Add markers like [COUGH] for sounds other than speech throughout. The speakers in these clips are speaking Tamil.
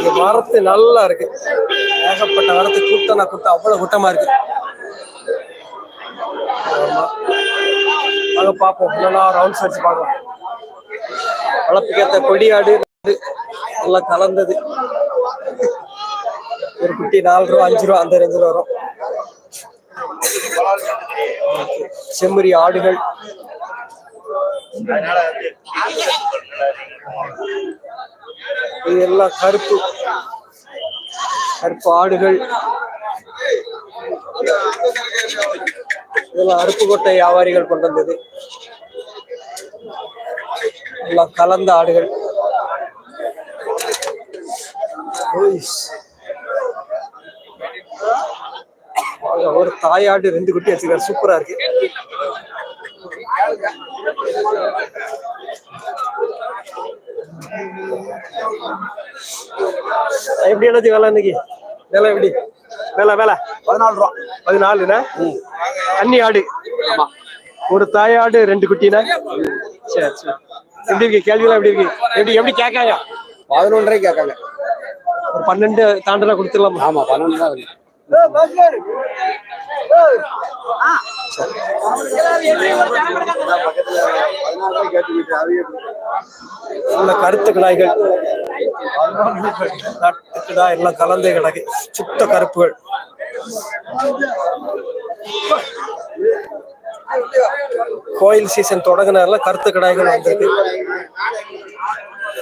இந்த வரத்து நல்லா இருக்கு. ஏகப்பட்ட வரத்து கூட்டம்னா கூட்டம் அவ்வளவு கூட்டமா இருக்கு. ஆமா. பார்ப்போம். நல்லா ரவுண்ட்ஸ் அடிச்சு பார்க்கலாம். வளர்ப்புக்கேத்த கொடியாடு நல்லா கலந்தது. ஒரு குட்டி நாலு ரூபா அஞ்சு ரூபா அந்த ரேஞ்சில் வரும். செம்மறி ஆடுகள். இது எல்லாம் கருப்பு கருப்பு ஆடுகள். இதெல்லாம் அருப்புக்கோட்டை வியாபாரிகள் கொண்டு வந்தது. எல்லாம் கலந்த ஆடுகள். ஒரு தாயாடு ரெண்டு குட்டி வச்சிருக்காரு. சூப்பரா இருக்கு. எப்படி என்னது வேலை இன்னைக்கு? வேலை எப்படி? வேலை வேலை. பதினாலு ரூபா. பதினாலுண்ணா அன்னி ஆடு. ஒரு தாயாடு ரெண்டு குட்டினா? சரி சரி. எப்படி இருக்கு? கேள்வியெல்லாம் எப்படி இருக்கு? எப்படி எப்படி கேட்காங்க பதினொன்றரை கேட்காங்க. ஒரு பன்னெண்டு தாண்டனா கொடுத்துடலாமா? ஆமா பன்னெண்டு தான் வருது கருத்து கிடாய்கள். நாட்டு கிடா எல்லாம் கலந்தே கிடக்கு சுத்த கருப்புகள். கோயில் சீசன் தொடங்கினால கருத்து கிடாய்கள் வந்திருக்கு.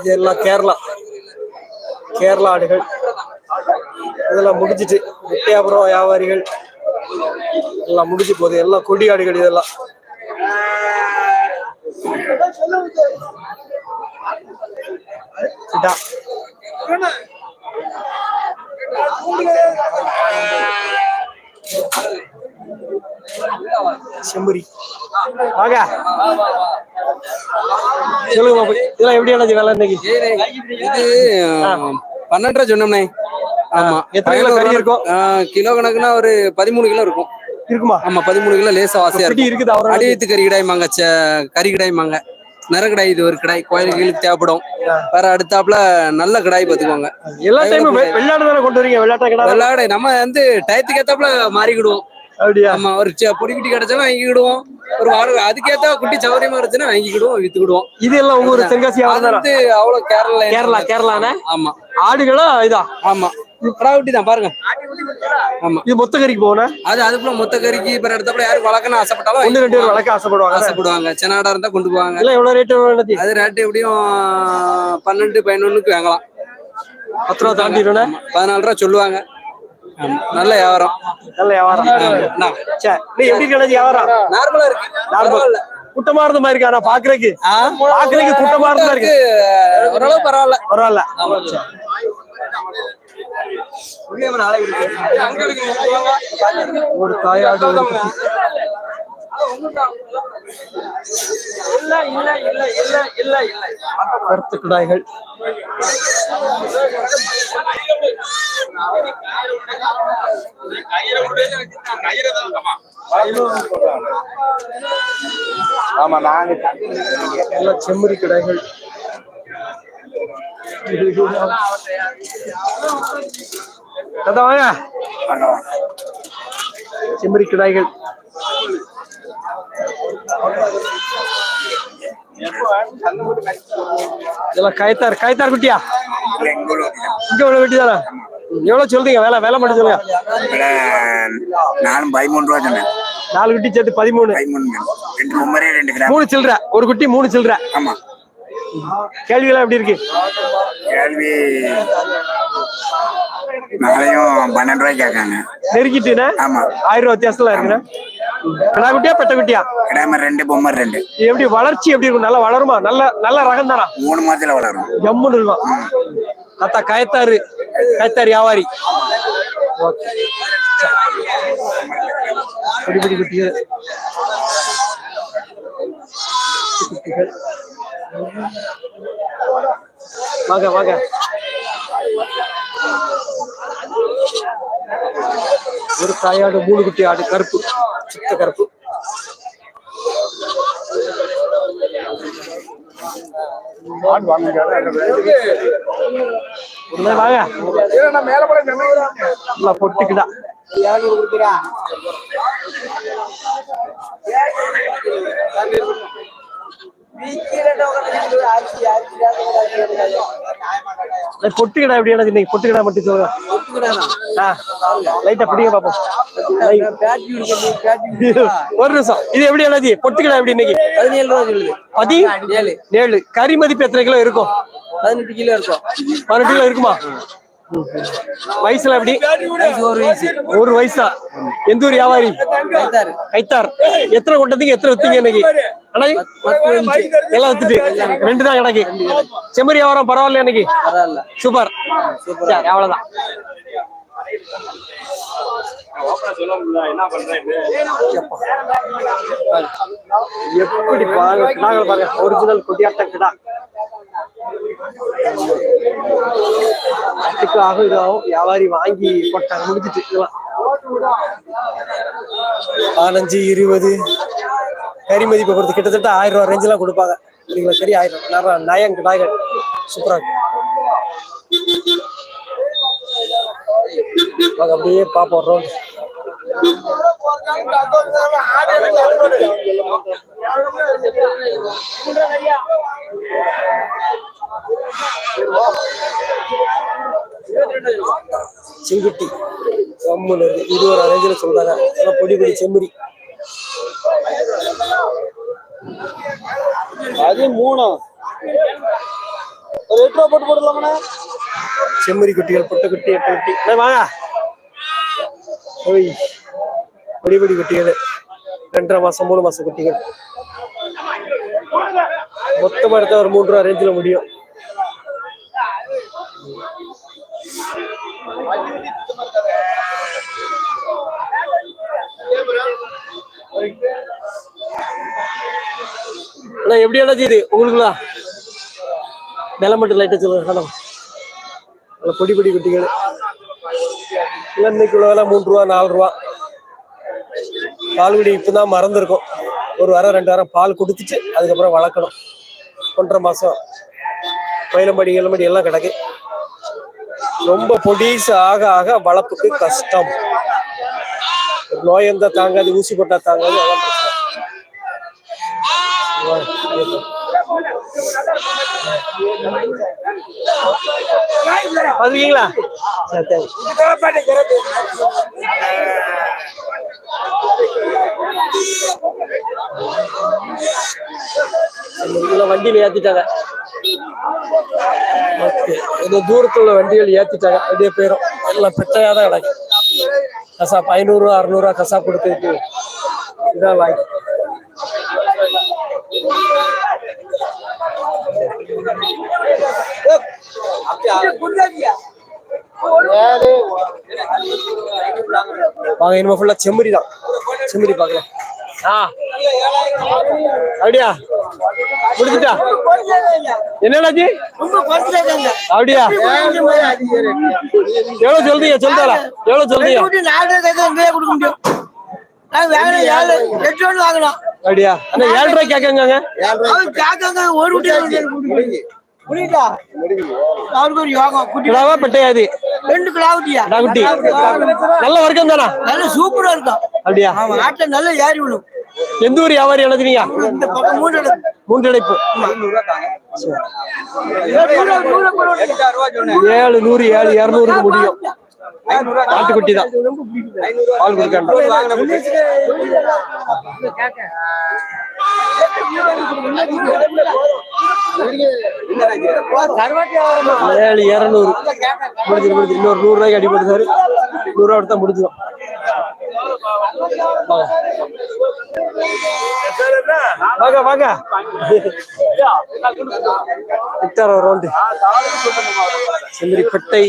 இது எல்லாம் கேரளா. கேரளா ஆடுகள். இதெல்லாம் முடிஞ்சிட்டு வித்தியாபுரம் வியாபாரிகள். எல்லாம் முடிஞ்சு போகுது. எல்லாம் கொடி ஆடுகள் இதெல்லாம். இதா. செம்புரி. வாங்க. சொல்லுங்க. இதெல்லாம் எப்படி ஆனது வேலை இன்னைக்கு? இது பன்னெண்டரை சொன்னோம்னே. ஆமா எத்தனை கிலோ கறி இருக்கும்? கிலோ கணக்குனா ஒரு பதிமூணு கிலோ இருக்கும். இருக்குமா? ஆமா பதிமூணு கிலோ லேசா வாசியா பிடி இருக்கும். இருக்குது அவரோட அடிவத்து கறி கிடாய்மாங்க கறி கிடாய்மாங்க நிற கிடாய் இது ஒரு கிடாய் கோயிலுக்கு தேவைப்படும். வேற அடுத்தாப்புல நல்ல கிடாய் பாத்துக்கோங்க எல்லா டைமும் வெள்ளாடு தானே கொண்டு வரீங்க? வெள்ளாட்டா கடை வெள்ளாடை நம்ம வந்து டயத்துக்கு ஏத்தாப்புல மாறிக்கிடுவோம். அப்படியா? ஆமா ஒரு செ- பொடி குட்டி கிடைச்சாலும் வாங்கிக்கிடுவோம். ஒரு வாடகை அதுக்கேத்த குட்டி சௌகரியமா இருந்துச்சுன்னா வாங்கிக்கிடுவோம் வித்துக்கிடுவோம். இது எல்லாம் உங்க ஊர் தென்காசி? வந்து அவ்வளவு கேரளா கேரளா கேரளானே? ஆமா. ஆடுகளா இதா? ஆமா. கடா குட்டி தான் பாருங்க. ஆமா. இது மொத்த கறிக்கு போகணும் அது அதுக்குள்ள மொத்த கறிக்கு இப்ப எடுத்தப்பட யாரும் வளர்க்கணும் ஆசைப்பட்டாலும் ஒண்ணு ரெண்டு பேர். வளர்க்க ஆசைப்படுவாங்க. ஆசைப்படுவாங்க. சென்னாடா இருந்தா கொண்டு போவாங்க. இதெல்லாம் எவ்வளவு ரேட்டு அது ரேட்டு எப்படியும் பன்னெண்டு பதினொன்னுக்கு வாங்கலாம். பத்து ரூபா தாண்டிடும்னா? ஆமா. பதினாலு ரூபா சொல்லுவாங்க. நல்ல வியாபாரம். நல்ல வியாபாரம். சரி நீ எப்படி கிடையாது வியாபாரம்? நார்மலா இருக்கு. நார்மல். கூட்டமா இருந்த மாதிரி இருக்கா? நான் பாக்குறதுக்கு? பாக்குறதுக்கு கூட்டமா இருந்தா இருக்கு. ஓரளவு பரவாயில்ல. பரவாயில்ல. ஒரு தாயாடு. கருத்து கிடாய்கள் ஆமா நாங்க எல்லாம் செம்மறி வாங்க. செம்மறி கிடாய்கள் இதெல்லாம் காய்த்தார் காய்த்தார் குட்டியா? இங்க எவ்வளவு வெட்டி தானே எவ்வளவு சொல்றீங்க? வேலை வேலை மட்டும் சொல்லுங்க. நானும் பதிமூணு ரூபா சொன்னேன். நாலு குட்டி சேர்த்து பதிமூணு. பதிமூணு ரெண்டு கிராம் மூணு சில்லற. ஒரு குட்டி மூணு சில்லற. ஆமா. கேள்வியெல்லாம் எப்படி இருக்கு? கேள்வி நாளையும் பன்னெண்டு ரூபாய்க்கு கேட்காங்க நெருக்கிட்டுனா ஆமா. ஆயிரம் ரூபாய் வித்தியாசத்துல இருக்குண்ணா கிடா குட்டியா பெட்ட குட்டியா? கிடாம ரெண்டு பொம்மை ரெண்டு. எப்படி வளர்ச்சி எப்படி இருக்கும்? நல்லா வளருமா? நல்ல நல்ல ரகம் தானா? மூணு மாதத்துல வளரும். ஜம்முன்னு இருக்கும் தாத்தா கயத்தாறு கயத்தாறு வியாபாரி ஓகே. பிடி பிடி ஒரு தாயாடு மூணு குட்டி ஆடு கருப்பு சுத்த கருப்பு. உள்ள வாங்க. நல்லா பொட்டுக்குடா. இந்த பொட்டுக்கடா எப்படி எனக்கு பொட்டுக்கடா மட்டும் சொல்லுங்க. ஆ, லைட்டா பிடிங்க பாப்போம். ஒரு நிமிஷம். இது எப்படி அண்ணாஜி பொட்டுக்கடா எப்படி இன்னைக்கு? பதினேழு ரூபா சொல்லுது. பதி? ஏழு. ஏழு. கறி மதிப்பு எத்தனை கிலோ இருக்கும்? பதினெட்டு கிலோ இருக்கும். பதினெட்டு கிலோ இருக்குமா? வயசுல எப்படி? ஒரு வயசு. ஒரு வயசா? எந்த ஊர் வியாபாரி? கைத்தார் எத்தனை கொண்டதுக்கு எத்தனை வித்தீங்க இன்னைக்கு? எல்லாம் வித்துட்டு ரெண்டு தான் கிடக்கு செம்மறி வியாபாரம் பரவாயில்ல இன்னைக்கு? சூப்பர். சரி அவ்வளவுதான். எப்படி பாருங்க ஒரிஜினல் கொடியாட்ட கிடா. அதுக்காக இதாகும் வியாபாரி வாங்கி போட்டாங்க முடிஞ்சிட்டு இதெல்லாம். பதினஞ்சு இருபது. கறி மதிப்பை பொறுத்து கிட்டத்தட்ட ஆயிரம் ரூபாய் ரேஞ்செலாம் கொடுப்பாங்க. இல்லைங்களா சரி ஆயிரம். நிறைய நயம் நாயகன். சூப்பரா இருக்கு அப்படியே பார்ப்போம் ரவுண்ட் செங்குட்டி. இருக்கு. இது ஒரு அரேஞ்சில் சொல்றாங்க. பொடி பொடி செம்மறி. அது மூணு ஒரு எட்டு ரூபா போட்டு போடலாமண்ணா செம்மறி குட்டிகள் பொட்டை குட்டி எட்டு குட்டி. வாங்க. ஓய். பொடி பொடி குட்டிகள். ரெண்டரை மாசம் மூணு மாசம் குட்டிகள். மொத்தமா எடுத்தா ஒரு மூன்று ரூபா ரேஞ்சில் முடியும். அண்ணா எப்படி அண்ணா செய்யுது உங்களுக்குலாம் விலை மட்டும் லைட்டாக சொல்லுங்க ஹலோ நல்ல பொடி பொடி குட்டிகள். இன்னைக்கு உள்ள வேலை மூணு ரூபா நாலு ரூபா. பால்குடி இப்பதான் மறந்துருக்கும். ஒரு வாரம் ரெண்டு வாரம் பால் கொடுத்துட்டு அதுக்கப்புறம் வளர்க்கணும். ஒன்றரை மாசம். மயிலம்படி இளம்படி எல்லாம் கிடக்கு. ரொம்ப பொடிசு ஆக ஆக வளர்ப்புக்கு கஷ்டம். நோய் இருந்தால் தாங்காது ஊசி போட்டா தாங்காது பாத்துக்கீங்களா வண்டியில ஏத்திட்டாங்க. ஓகே. இது தூரத்துல உள்ள வண்டிகள் ஏத்திட்டாங்க. அப்படியே போயிடும் எல்லாம் பெட்டையா தான் கிடக்கு கசாப் ஐநூறுரூவா அறுநூறுவா கசாப் கொடுத்துட்டு இதான் லாய்க்கு வாங்க இனிமே ஃபுல்லா செம்மறி தான் செம்மறி பார்க்கலாம் ஆ அப்படியா முடிஞ்சுட்டா என்னடாச்சு அப்படியா எவ்வளவு சொல்றீங்க சொல்றா எவ்வளவு சொல்றீங்க அப்படியா? அண்ணா ஏழு ரூபாய் கேட்கங்க அவருக்கு ஒரு யோகம் குட்டி. கிடாவா பெட்டையாது? ரெண்டு கிலாவட்டியா குட்டி. நல்ல வர்க்கம் தானா? நல்ல சூப்பரா இருக்கும் அப்படியா? ஆட்டை நல்லா ஏறி விடும் எந்த ஊர் வியாபாரி எழுதுனீங்க? இந்த பக்கம் மூணு இடம். மூன்று அடைப்பு நூறு, நூறு போடுவாங்க. ஏழு நூறு ஏழு இருநூறுக்கு முடியும். ஆட்டுக்குட்டி தான். பால் கொடுக்காண்டு ஏழு இருநூறு. முடிஞ்சு முடிஞ்சு இன்னொரு நூறு ரூபாய்க்கு அடிபட்டு சார் நூறு ரூபா எடுத்தா முடிஞ்சிடும் வாங்க வாங்க. விட்டார் ரவுண்டு செந்திரி பெட்டை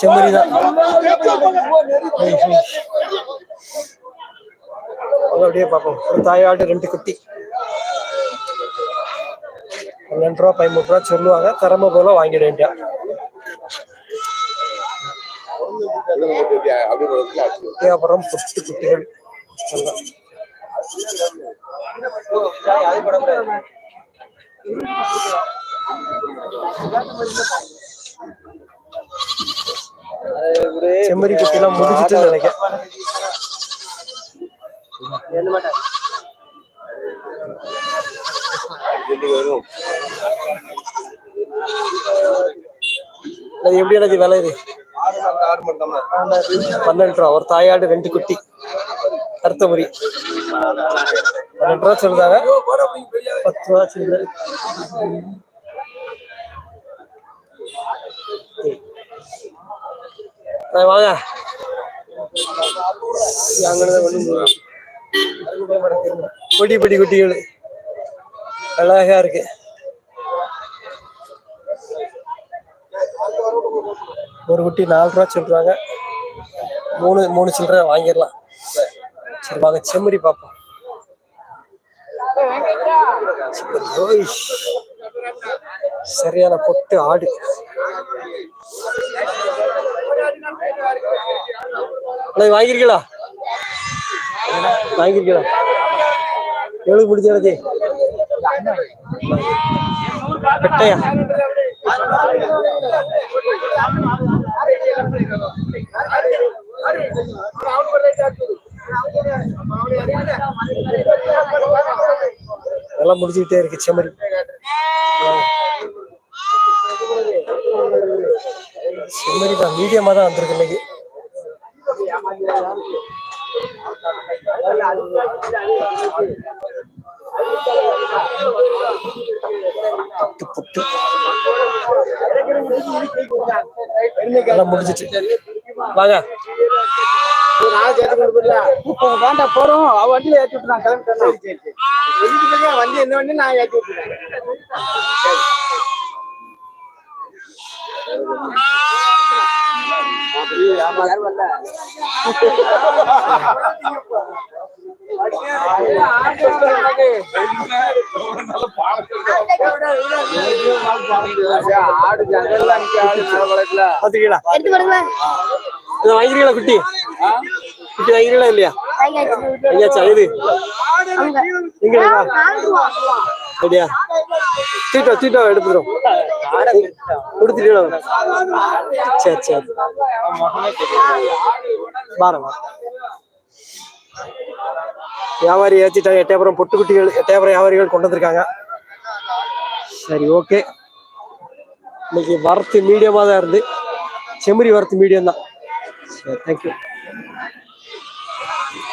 செம்மறி தான். அப்படியே பார்ப்போம். ஒரு தாயாடு ரெண்டு குட்டி. பன்னெண்டு ரூபா பதிமூணு ரூபா சொல்லுவாங்க. திறமை போல வாங்கிட வேண்டியா அப்புறம் புட்டு குட்டிகள். செம்மறி குட்டி எல்லாம் முடிஞ்சிட்டு நினைக்கிறேன். அது எப்படி எனக்கு விலை இது? பன்னெண்டு ரூபா. ஒரு தாயாடு ரெண்டு குட்டி. அடுத்த முறி பன்னெண்டு ரூபா சொல்றாங்க. பத்து ரூபா சொல்ற வாங்க. குட்டி குட்டி குட்டிகள். அழகா இருக்கு. ஒரு குட்டி நாலு ரூபா சொல்றாங்க. மூணு மூணு சில்லற வாங்கிடலாம். சரி வாங்க செம்மறி பார்ப்போம். சரியான பொட்டு ஆடு. அண்ணா, வாங்கிருக்கீங்களா? வாங்கிருக்கீங்களா? எவ்வளவு முடிஞ்சது? பெட்டையா? எல்லாம் முடிஞ்சுக்கிட்டே இருக்கு செமரி செம்மறி. தான் மீடியமா தான் வந்திருக்கு இன்னைக்கு. புட்டு புட்டு. எல்லாம் முடிஞ்சிட்டு வாங்க. போறோம். அவ வண்டியில விட்டுறான். கிளம்பிட்டேன் வண்டி என்ன வண்டி? நான் ஏத்தி விட்டுறேன். [LAUGHS] பாத்துக்கீங்களா எடுத்து கொடுங்க குட்டி குட்டி வாங்கிருக்கீங்களா இல்லையா ஐயாச்சா இது அப்படியா சீட்டோ சீட்டோ எடுத்துடும் கொடுத்துட்டீங்களா சரி சரி பாருங்க வியாபாரி ஏற்றிட்டாங்க எட்டயபுரம் பொட்டுக்குட்டிகள் எட்டயபுரம் வியாபாரிகள் கொண்டு வந்திருக்காங்க. சரி ஓகே இன்னைக்கு வரத்து மீடியமா தான் இருந்து. செம்மறி வரத்து மீடியம் தான் சரி தேங்க்யூ